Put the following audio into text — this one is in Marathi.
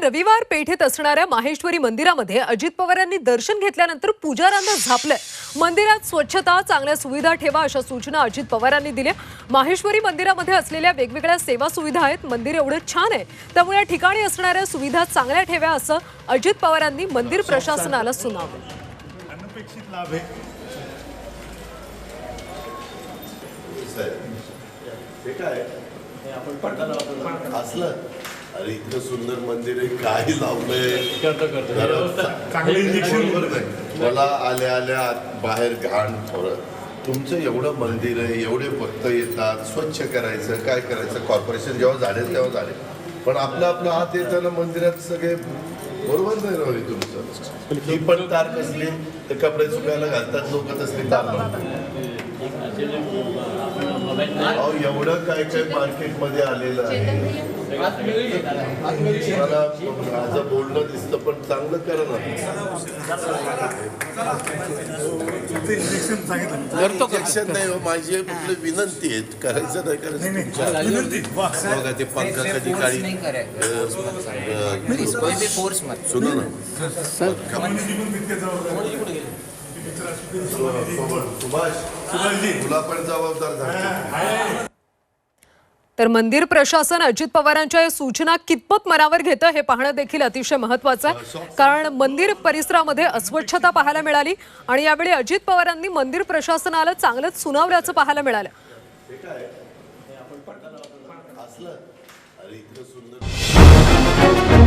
रविवार पेठेत असणाऱ्या माहेश्वरी मंदिरामध्ये अजित पवार यांनी दर्शन घेतल्यानंतर पुजाऱ्यांना झापलंय. मंदिरात स्वच्छता चांगल्या सुविधा ठेवा अशा सूचना अजित पवारांनी दिल्या. माहेश्वरी मंदिरामध्ये असलेल्या वेगवेगळ्या सेवा सुविधा आहेत. मंदिर एवढं छान आहे. त्यामुळे या ठिकाणी असणाऱ्या सुविधा चांगल्या ठेव्या असं अजित पवारांनी मंदिर प्रशासनाला सुनावलं. अरे इतकं सुंदर मंदिर आहे काय लावलंय चांगलं इंजेक्शन. मला आल्या आल्या आत बाहेर घाण थोडं. तुमचं एवढं मंदिर आहे एवढे भक्त येतात स्वच्छ करायचं काय करायचं? कॉर्पोरेशन जेव्हा झाले तेव्हा झाले. पण आपलं आपलं हात येताना मंदिरात सगळे बरोबर नाही राहिले तुमचं. ही पण तार कसली? तर कपडे सुकायला घालतात लोक तसली तार एवढं काय काय मार्केटमध्ये आलेलं आहे. मला माझं बोलणं दिसतं पण चांगलं करा ना इंजेक्शन नाही हो, माझी आपली विनंती आहे. करायचं नाही करायचं बघा ते पंखा कधी काळी नहीं करेगा कोई भी फोर्स मत सुना ना. सुभाष सुभाषजी. तुला पण जबाबदार झाले तर मंदिर प्रशासन अजित पवारांच्या या सूचना कितपत मनावर घेतं हे पाहणं देखील अतिशय महत्वाचं आहे. कारण मंदिर परिसरामध्ये अस्वच्छता पाहायला मिळाली आणि यावेळी अजित पवारांनी मंदिर प्रशासनाला चांगलंच सुनावल्याचं पाहायला मिळालं. सुंदर.